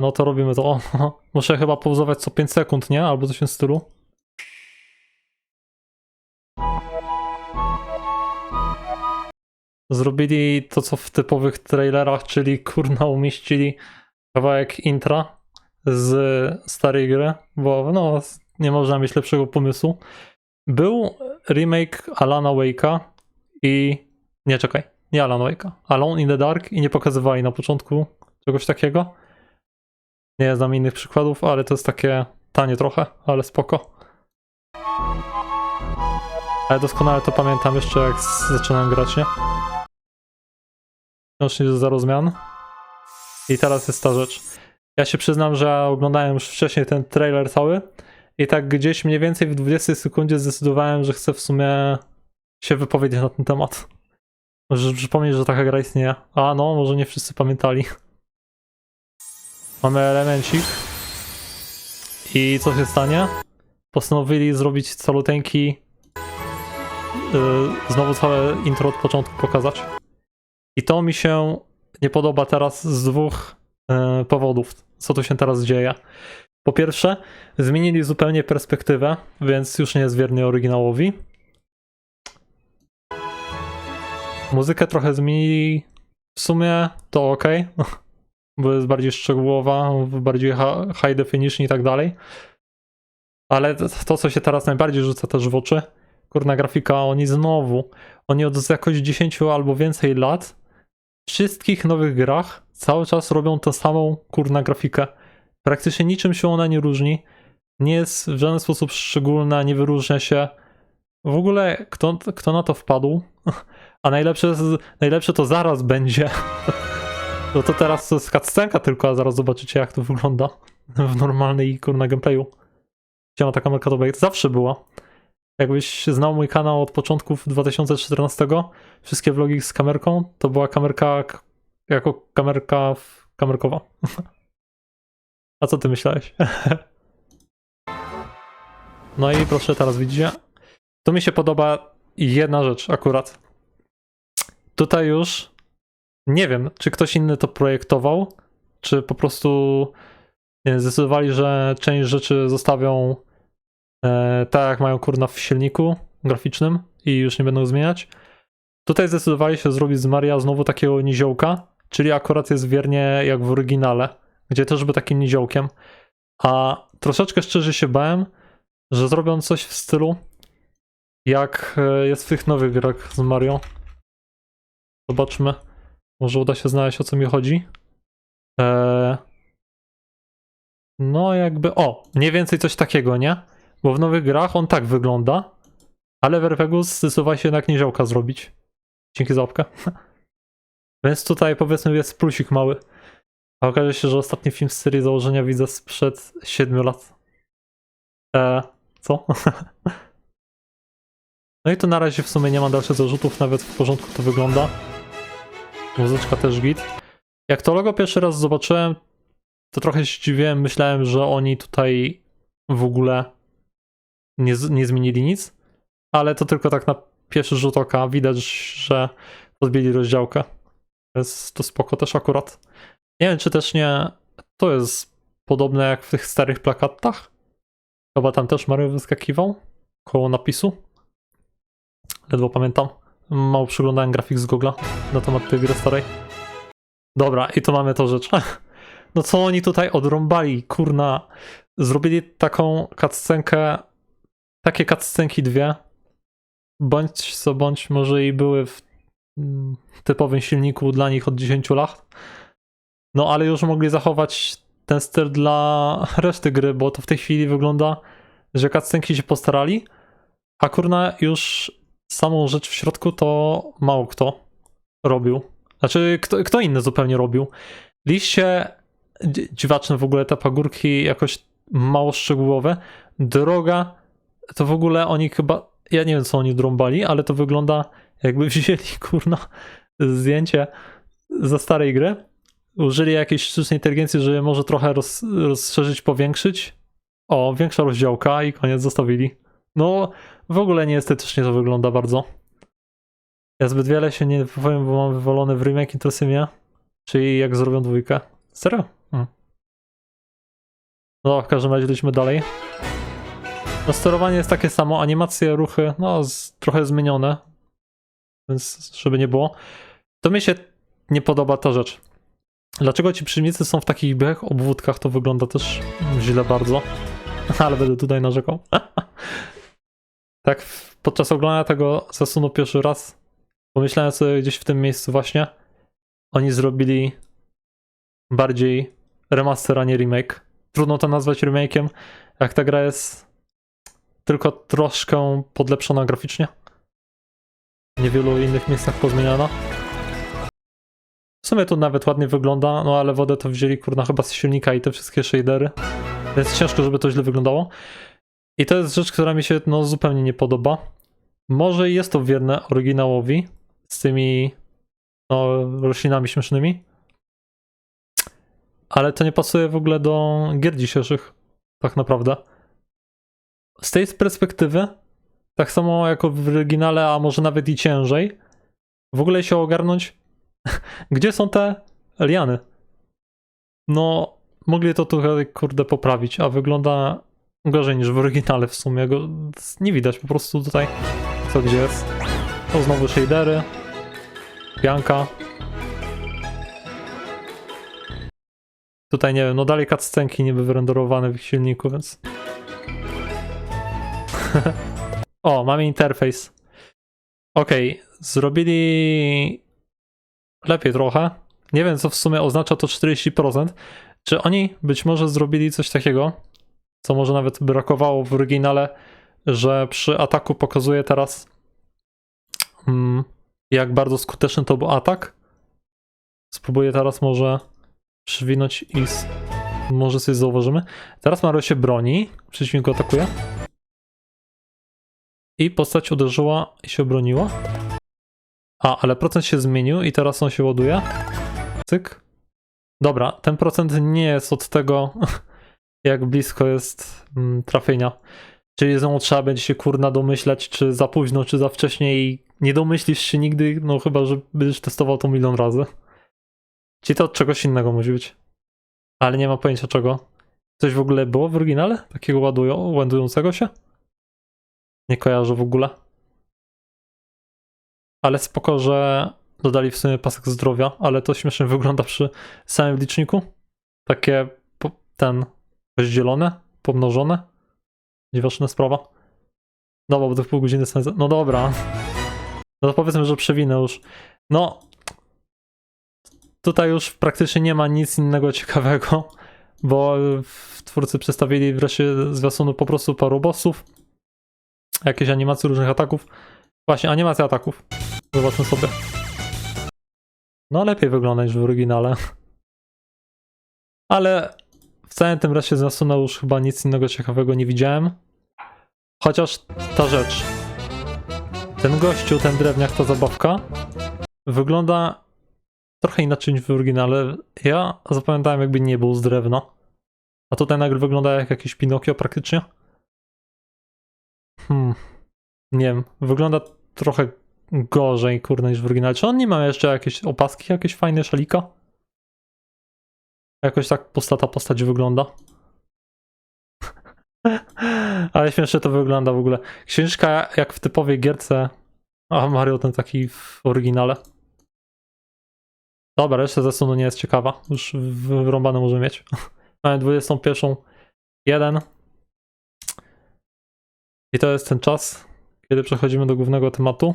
No to robimy to. O, muszę chyba pauzować co 5 sekund, nie? Albo coś w stylu. Zrobili to, co w typowych trailerach, czyli kurna umieścili kawałek intra z starej gry, bo no, nie można mieć lepszego pomysłu. Był remake Alana Wake'a i... Nie, czekaj, nie Alan Wake'a. Alone in the Dark i nie pokazywali na początku czegoś takiego. Nie znam innych przykładów, ale to jest takie tanie trochę, ale spoko. Ale doskonale to pamiętam jeszcze jak zaczynałem grać, nie? Wciąż jest zero zmian. I teraz jest ta rzecz. Ja się przyznam, że oglądałem już wcześniej ten trailer cały i tak gdzieś mniej więcej w 20 sekundzie zdecydowałem, że chcę w sumie się wypowiedzieć na ten temat. Może przypomnieć, że taka gra istnieje. A no, może nie wszyscy pamiętali. Mamy elemencik. I co się stanie? Postanowili zrobić caluteńki yy, znowu całe intro od początku pokazać. I to mi się nie podoba teraz z dwóch yy, powodów, co tu się teraz dzieje. Po pierwsze, zmienili zupełnie perspektywę, więc już nie jest wierny oryginałowi. Muzykę trochę zmienili. W sumie to ok, bo jest bardziej szczegółowa, bardziej high definition i tak dalej. Ale to- co się teraz najbardziej rzuca też w oczy, kurna grafika, oni znowu, oni od jakoś 10 albo więcej lat w wszystkich nowych grach cały czas robią tę samą kurna grafikę. Praktycznie niczym się ona nie różni. Nie jest w żaden sposób szczególna, nie wyróżnia się. W ogóle kto, kto na to wpadł? A najlepsze, najlepsze to zaraz będzie. No to teraz to jest cutscenka tylko, a zaraz zobaczycie jak to wygląda w normalnej kurna gameplayu. Gdzie ma ta kamerka to będzie? Zawsze była. Jakbyś znał mój kanał od początków 2014, wszystkie vlogi z kamerką, to była kamerka jako kamerka kamerkowa. A co ty myślałeś? No i proszę, teraz widzicie. Tu mi się podoba jedna rzecz akurat. Tutaj już nie wiem, czy ktoś inny to projektował, czy po prostu zdecydowali, że część rzeczy zostawią e, tak, jak mają kurna w silniku graficznym i już nie będą zmieniać. Tutaj zdecydowali się zrobić z Maria znowu takiego niziołka, czyli akurat jest wiernie jak w oryginale, gdzie też był takim niziołkiem. A troszeczkę szczerze się bałem, że zrobią coś w stylu jak e, jest w tych nowych grach z Mario. Zobaczmy. Może uda się znaleźć o co mi chodzi. Eee... No jakby, o, mniej więcej coś takiego, nie? Bo w nowych grach on tak wygląda, ale w RPG zdecydowali się jednak niziołka zrobić. Dzięki za łapkę. Więc tutaj powiedzmy jest plusik mały. A okaże się, że ostatni film z serii założenia widzę sprzed 7 lat. Eee, co? no i tu na razie w sumie nie ma dalszych zarzutów, nawet w porządku to wygląda. Muzyczka też git. Jak to logo pierwszy raz zobaczyłem, to trochę się zdziwiłem. Myślałem, że oni tutaj w ogóle nie, nie zmienili nic, ale to tylko tak na pierwszy rzut oka widać, że podbili rozdziałkę. Jest to spoko też akurat. Nie wiem, czy też nie to jest podobne jak w tych starych plakatach. Chyba tam też Mario wyskakiwał koło napisu. Ledwo pamiętam. Mało przyglądałem grafik z Google'a na temat tej gry starej. Dobra, i tu mamy to rzecz. No co oni tutaj odrąbali, kurna. Zrobili taką cutscenkę, takie cutscenki dwie. Bądź co bądź, może i były w mm, typowym silniku dla nich od 10 lat. No ale już mogli zachować ten styl dla reszty gry, bo to w tej chwili wygląda, że cutscenki się postarali, a kurna już samą rzecz w środku to mało kto robił. Znaczy, kto, kto inny zupełnie robił. Liście dzi- dziwaczne w ogóle, te pagórki jakoś mało szczegółowe. Droga, to w ogóle oni chyba, ja nie wiem co oni drąbali, ale to wygląda jakby wzięli, kurna, zdjęcie ze starej gry, użyli jakiejś sztucznej inteligencji, żeby może trochę roz, rozszerzyć, powiększyć. O, większa rozdziałka i koniec zostawili. No, w ogóle nieestetycznie to wygląda bardzo. Ja zbyt wiele się nie powiem, bo mam wywalone w remake interesuje mnie. Czyli jak zrobią dwójkę. Serio? Hmm. No, w każdym razie lecimy dalej. No, sterowanie jest takie samo, animacje, ruchy, no, z, trochę zmienione. Więc, żeby nie było. To mi się nie podoba ta rzecz. Dlaczego ci przeciwnicy są w takich białych obwódkach, to wygląda też źle bardzo. Ale będę tutaj narzekał. Tak, podczas oglądania tego zasunu pierwszy raz, pomyślałem sobie gdzieś w tym miejscu właśnie, oni zrobili bardziej remaster, a nie remake. Trudno to nazwać remake'iem, jak ta gra jest tylko troszkę podlepszona graficznie. W niewielu innych miejscach pozmieniana. W sumie to nawet ładnie wygląda, no ale wodę to wzięli kurna chyba z silnika i te wszystkie shadery. Więc ciężko, żeby to źle wyglądało. I to jest rzecz, która mi się no, zupełnie nie podoba. Może jest to wierne oryginałowi z tymi no, roślinami śmiesznymi, ale to nie pasuje w ogóle do gier dzisiejszych, tak naprawdę. Z tej perspektywy, tak samo jako w oryginale, a może nawet i ciężej, w ogóle się ogarnąć, gdzie są te liany. No, mogli to tutaj, kurde, poprawić, a wygląda gorzej niż w oryginale w sumie. Go nie widać po prostu tutaj, co gdzie jest. To znowu shadery, pianka. Tutaj nie wiem, no dalej cutscenki niby wyrenderowane w ich silniku, więc... o, mamy interfejs. Okej, zrobili lepiej trochę. Nie wiem, co w sumie oznacza to 40%. Czy oni być może zrobili coś takiego, co może nawet brakowało w oryginale, że przy ataku pokazuje teraz mm, jak bardzo skuteczny to był atak. Spróbuję teraz może przywinąć i s- może coś zauważymy. Teraz Mario się broni, przeciwnik go atakuje. I postać uderzyła i się obroniła. A, ale procent się zmienił i teraz on się ładuje. Cyk. Dobra, ten procent nie jest od tego, jak blisko jest mm, trafienia. Czyli znowu trzeba będzie się kurna domyślać, czy za późno, czy za wcześnie i nie domyślisz się nigdy, no chyba, że będziesz testował to milion razy. Czyli to od czegoś innego musi być. Ale nie ma pojęcia czego. Coś w ogóle było w oryginale? Takiego ładują, ładującego się? Nie kojarzę w ogóle. Ale spoko, że dodali w sumie pasek zdrowia, ale to śmiesznie wygląda przy samym liczniku. Takie ten rozdzielone, pomnożone. Dziwaczna sprawa. Dobra, bo to pół godziny sens. No dobra. No to powiedzmy, że przewinę już. No. Tutaj już praktycznie nie ma nic innego ciekawego, bo twórcy przedstawili wreszcie zwiastunu po prostu paru bossów. Jakieś animacje różnych ataków. Właśnie, animacja ataków. Zobaczmy sobie. No lepiej wygląda niż w oryginale. Ale w całym tym reszcie zwiastuna już chyba nic innego ciekawego nie widziałem. Chociaż ta rzecz. Ten gościu, ten drewniak, ta zabawka wygląda trochę inaczej niż w oryginale. Ja zapamiętałem jakby nie był z drewna. A tutaj nagle wygląda jak jakiś Pinokio praktycznie. Hmm. Nie wiem, wygląda trochę gorzej, kurde, niż w oryginale. Czy on nie ma jeszcze jakieś opaski, jakieś fajne szalika? Jakoś tak pusta ta postać wygląda. Ale śmiesznie to wygląda w ogóle. Księżyczka jak w typowej gierce, a Mario ten taki w oryginale. Dobra, reszta zasunu nie jest ciekawa. Już wyrąbane może mieć. Mamy 21. Jeden. I to jest ten czas, kiedy przechodzimy do głównego tematu.